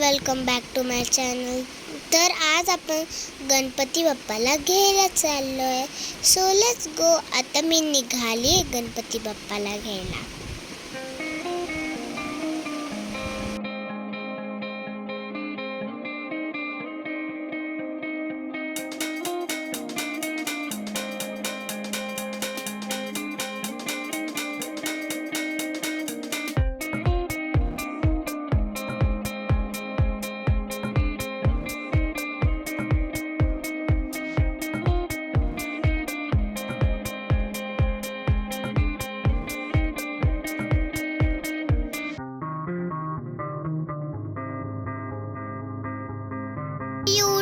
Welcome back to my channel तर आज आपण गणपती बाप्पाला घ्यायला चाललो आहे सो लेट्स गो आता मी निघाली आहे गणपती बाप्पाला घ्यायला.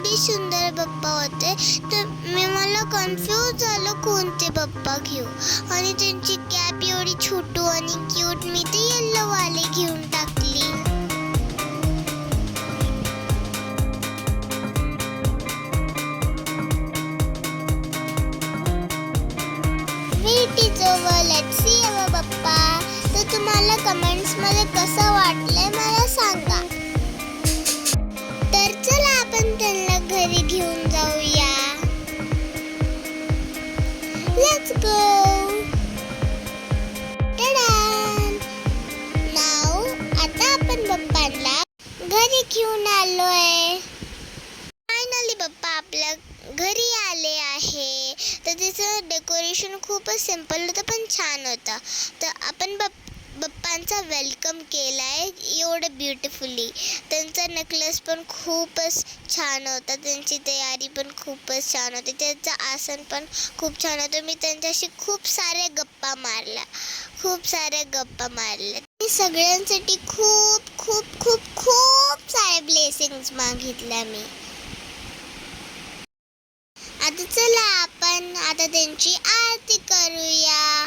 एवढी सुंदर बाप्पा होते तर मी मला कन्फ्यूज झालं कोणते बाप्पा घेऊ. आणि त्यांची कॅप एवढी छोटू आणि क्यूट मी ते येल्लो वाले घेऊन टाकली. Wait is Bappa. तर तुम्हाला कमेंट्समध्ये कसं वाटलंय मला लेट्स गो नाव आता आपण पप्पांना घरी घेऊन आलोय. फायनली बाप्पा आपल्या घरी आले आहे. तर त्याचं डेकोरेशन खूपच सिंपल होतं पण छान होतं. तर आपण पप्पा बाप्पांचा वेलकम केला आहे एवढं ब्युटिफुली त्यांचा नेकलेस पण खूपच छान होता. त्यांची तयारी पण खूपच छान होती. त्यांचं आसन पण खूप छान होतं. मी त्यांच्याशी खूप साऱ्या गप्पा मारल्या. खूप साऱ्या गप्पा मारल्या. मी सगळ्यांसाठी खूप खूप खूप खूप सारे ब्लेसिंग्स मागितल्या मी. आता चला आपण आता त्यांची आरती करूया.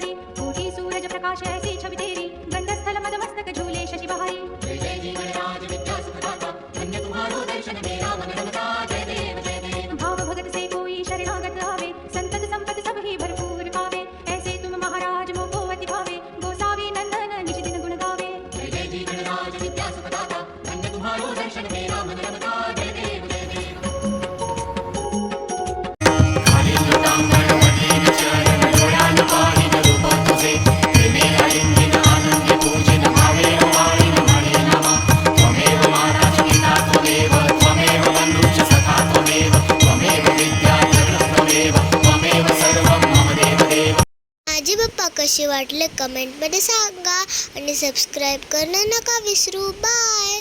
बड़ी अधिकारी सूरज प्रकाश ऐसी छवि तेरी। गंड स्थल मद मस्तक झूले शशि बहारी। भाव कसे वाटले कमेंटमध्ये सांगा आणि सबस्क्राईब करणं नका विसरू. बाय.